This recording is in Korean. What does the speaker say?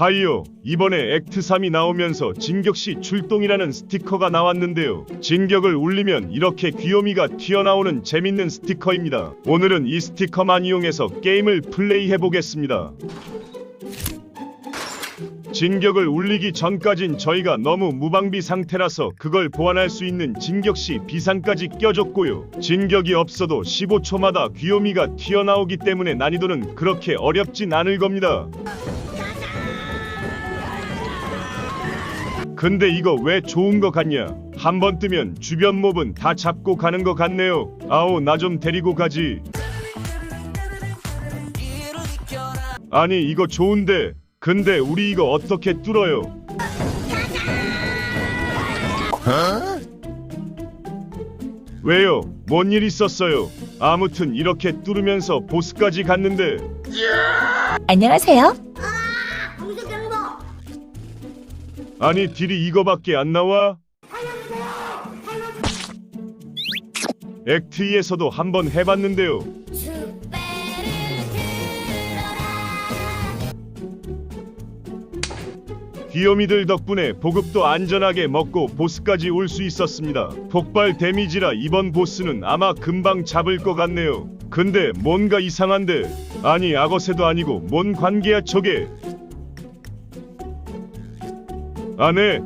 하이요, 이번에 액트 3이 나오면서 진격시 출동이라는 스티커가 나왔는데요. 진격을 울리면 이렇게 귀요미가 튀어나오는 재밌는 스티커입니다. 오늘은 이 스티커만 이용해서 게임을 플레이해 보겠습니다. 진격을 울리기 전까진 저희가 너무 무방비 상태라서 그걸 보완할 수 있는 진격시 비상까지 껴줬고요. 진격이 없어도 15초마다 귀요미가 튀어나오기 때문에 난이도는 그렇게 어렵진 않을 겁니다. 근데 이거 왜 좋은 거 같냐? 한 번 뜨면 주변 몹은 다 잡고 가는 거 같네요. 아우 나좀 데리고 가지. 아니 이거 좋은데 근데 우리 이거 어떻게 뚫어요? 왜요? 뭔 일 있었어요? 아무튼 이렇게 뚫으면서 보스까지 갔는데 안녕하세요. 아니 딜이 이거밖에 안 나와? 액트에서도 한번 해봤는데요. 귀요미들 덕분에 보급도 안전하게 먹고 보스까지 올 수 있었습니다. 폭발 데미지라 이번 보스는 아마 금방 잡을 것 같네요. 근데 뭔가 이상한데 아니 악어새도 아니고 뭔 관계야 저게? 안에